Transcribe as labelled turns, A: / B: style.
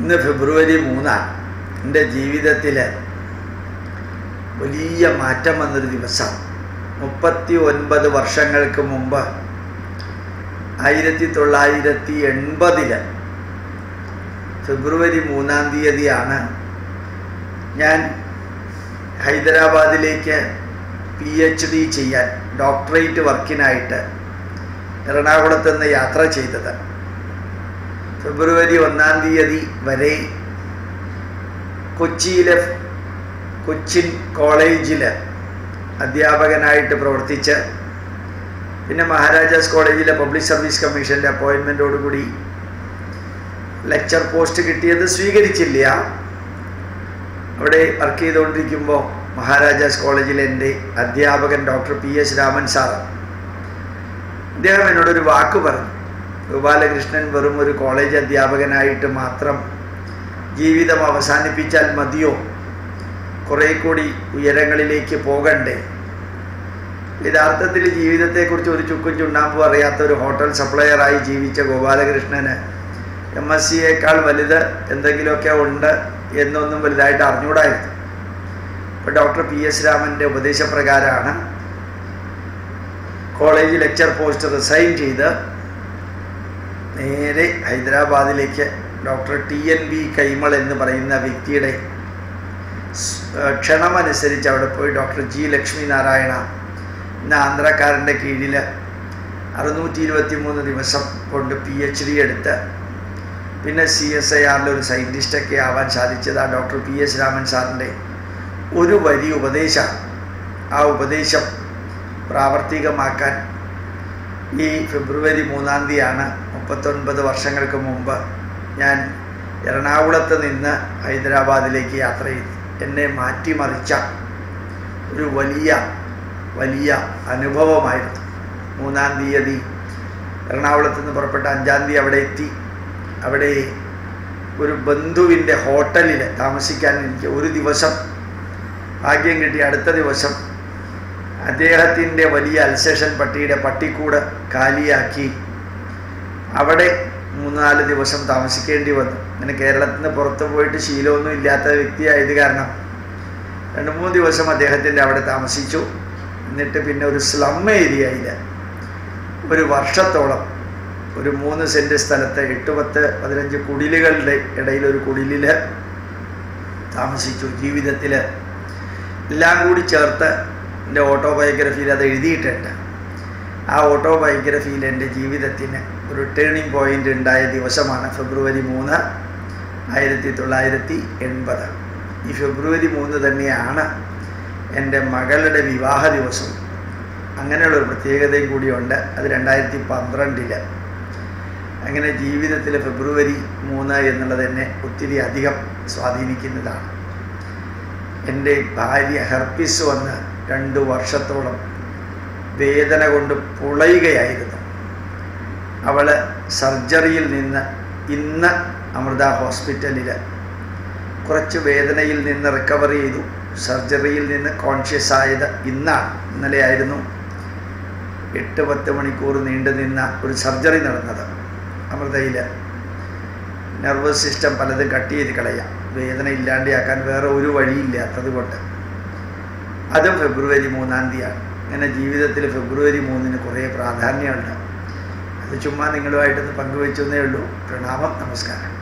A: ഇന്ന് ഫെബ്രുവരി മൂന്നാണ്. എന്റെ ജീവിതത്തിൽ വലിയ മാറ്റം വന്നൊരു ദിവസം. മുപ്പത്തി ഒൻപത് വർഷങ്ങൾക്ക് മുമ്പ് ആയിരത്തി തൊള്ളായിരത്തി എൺപതിൽ ഫെബ്രുവരി മൂന്നാം തീയതിയാണ് ഞാൻ ഹൈദരാബാദിലേക്ക് പി എച്ച് ഡി ചെയ്യാൻ ഡോക്ടറേറ്റ് വർക്കിനായിട്ട് എറണാകുളത്ത് നിന്ന് യാത്ര ചെയ്തത്. ഫെബ്രുവരി ഒന്നാം തീയതി വരെ കൊച്ചിയിലെ കൊച്ചിൻ കോളേജിൽ അധ്യാപകനായിട്ട് പ്രവർത്തിച്ച് പിന്നെ മഹാരാജാസ് കോളേജിലെ പബ്ലിക് സർവീസ് കമ്മീഷന്റെ അപ്പോയിൻമെന്റോടുകൂടി ലെക്ചർ പോസ്റ്റ് കിട്ടിയത് സ്വീകരിച്ചില്ല. അവിടെ വർക്ക് ചെയ്തുകൊണ്ടിരിക്കുമ്പോൾ മഹാരാജാസ് കോളേജിലെ എന്റെ അധ്യാപകൻ doctor P S Raman sir അദ്ദേഹം എന്നോടൊരു വാക്ക് പറഞ്ഞു. ഗോപാലകൃഷ്ണൻ വെറും ഒരു കോളേജ് അധ്യാപകനായിട്ട് മാത്രം ജീവിതം അവസാനിപ്പിച്ചാൽ മതിയോ? കുറേ കൂടി ഉയരങ്ങളിലേക്ക് പോകണ്ടേ? യഥാർത്ഥത്തിൽ ജീവിതത്തെക്കുറിച്ച് ഒരു ചുക്കും ചുണ്ണാമ്പും അറിയാത്ത ഒരു ഹോട്ടൽ സപ്ലയറായി ജീവിച്ച ഗോപാലകൃഷ്ണന് എം എസ് സിയേക്കാൾ വലുത് എന്തെങ്കിലുമൊക്കെ ഉണ്ട് എന്നൊന്നും വലുതായിട്ട് അറിഞ്ഞുകൂടായിരുന്നു ഇപ്പോൾ ഡോക്ടർ പി എസ് രാമന്റെ ഉപദേശപ്രകാരമാണ് കോളേജ് ലെക്ചർ പോസ്റ്റ് റിസൈൻ ചെയ്ത് നേരെ ഹൈദരാബാദിലേക്ക് doctor T N B Kaimal എന്ന് പറയുന്ന വ്യക്തിയുടെ ക്ഷണമനുസരിച്ച് അവിടെ പോയി ഡോക്ടർ ജി ലക്ഷ്മി നാരായണ എന്ന ആന്ധ്രക്കാരന്റെ കീഴിൽ അറുന്നൂറ്റി ഇരുപത്തി മൂന്ന് ദിവസം കൊണ്ട് പി എച്ച് ഡി എടുത്ത് പിന്നെ സി എസ് ഐ ആറിൽ ഒരു സയന്റിസ്റ്റൊക്കെ ആവാൻ സാധിച്ചത് ആ ഡോക്ടർ പി എസ് രാമൻ സാറിന്റെ ഒരു വലിയ ഉപദേശമാണ് ആ ഉപദേശം പ്രാവർത്തികമാക്കാൻ ഈ ഫെബ്രുവരി മൂന്നാം തീയതിയാണ് മുപ്പത്തൊൻപത് വർഷങ്ങൾക്ക് മുമ്പ് ഞാൻ എറണാകുളത്ത് നിന്ന് ഹൈദരാബാദിലേക്ക് യാത്ര ചെയ്തു. എന്നെ മാറ്റിമറിച്ച ഒരു വലിയ വലിയ അനുഭവമായിരുന്നു. മൂന്നാം തീയതി എറണാകുളത്ത് നിന്ന് പുറപ്പെട്ട അഞ്ചാം തീയതി അവിടെ എത്തി. അവിടെ ഒരു ബന്ധുവിന്റെ ഹോട്ടലിൽ താമസിക്കാൻ എനിക്ക് ഒരു ദിവസം ഭാഗ്യം കിട്ടി. അടുത്ത ദിവസം അദ്ദേഹത്തിന്റെ വലിയ അൽസേഷൻ പട്ടിയുടെ പട്ടിക്കൂട് കാലിയാക്കി അവിടെ മൂന്നാൽ ദിവസം താമസിക്കേണ്ടി വന്നു. അങ്ങനെ കേരളത്തിന് പുറത്ത് പോയിട്ട് ശീലമൊന്നും ഇല്ലാത്ത വ്യക്തിയായത് കാരണം രണ്ട് മൂന്ന് ദിവസം അദ്ദേഹത്തിന്റെ അവിടെ താമസിച്ചു. എന്നിട്ട് പിന്നെ ഒരു സ്ലം ഏരിയയിൽ ഒരു വർഷത്തോളം ഒരു മൂന്ന് സെന്റ് സ്ഥലത്ത് എട്ട് പത്ത് പതിനഞ്ച് കുടിലുകളുടെ ഇടയിൽ ഒരു കുടിലിൽ താമസിച്ചു ജീവിതത്തിൽ. എല്ലാം കൂടി ചേർത്ത് എന്റെ ഓട്ടോബയോഗ്രഫിയിൽ അത് എഴുതിയിട്ടുണ്ട്. ആ ഓട്ടോബയോഗ്രഫിയിൽ എന്റെ ജീവിതത്തിന് ഒരു ടേണിംഗ് പോയിന്റ് ഉണ്ടായ ദിവസമാണ് ഫെബ്രുവരി മൂന്ന് ആയിരത്തി തൊള്ളായിരത്തി എൺപത് ഈ ഫെബ്രുവരി മൂന്ന് തന്നെയാണ് എന്റെ മകളുടെ വിവാഹ ദിവസം. അങ്ങനെയുള്ളൊരു പ്രത്യേകതയും കൂടിയുണ്ട്. അത് രണ്ടായിരത്തി പന്ത്രണ്ടിൽ അങ്ങനെ ജീവിതത്തിൽ ഫെബ്രുവരി മൂന്ന് എന്നുള്ളത് എന്നെ ഒത്തിരി അധികം സ്വാധീനിക്കുന്നതാണ്. എന്റെ ഭാര്യ ഹെർപ്പിസ് വന്ന് രണ്ട് വർഷത്തോളം വേദന കൊണ്ട് പുളയുകയായിരുന്നു. അവൾ സർജറിയിൽ നിന്ന് ഇന്ന് അമൃത ഹോസ്പിറ്റലിൽ കുറച്ച് വേദനയിൽ നിന്ന് റിക്കവർ ചെയ്തു. സർജറിയിൽ നിന്ന് കോൺഷ്യസ് ആയത് ഇന്നാണ്. ഇന്നലെയായിരുന്നു എട്ട് പത്ത് മണിക്കൂർ നീണ്ടു നിന്ന ഒരു സർജറി നടന്നത് അമൃതയിൽ നെർവസ് സിസ്റ്റം പലതും കട്ട് ചെയ്ത് കളയാം. വേദന ഇല്ലാണ്ടാക്കാൻ വേറെ ഒരു വഴിയില്ലാത്തത് കൊണ്ട്. അതും ഫെബ്രുവരി മൂന്നാം തീയതിയാണ്. അങ്ങനെ ജീവിതത്തിൽ ഫെബ്രുവരി മൂന്നിന് കുറേ പ്രാധാന്യമുണ്ട്. ചുമ്മാ നിങ്ങളുമായിട്ടൊന്ന് പങ്കുവെച്ചെന്നേ ഉള്ളൂ. പ്രണാമം നമസ്കാരം.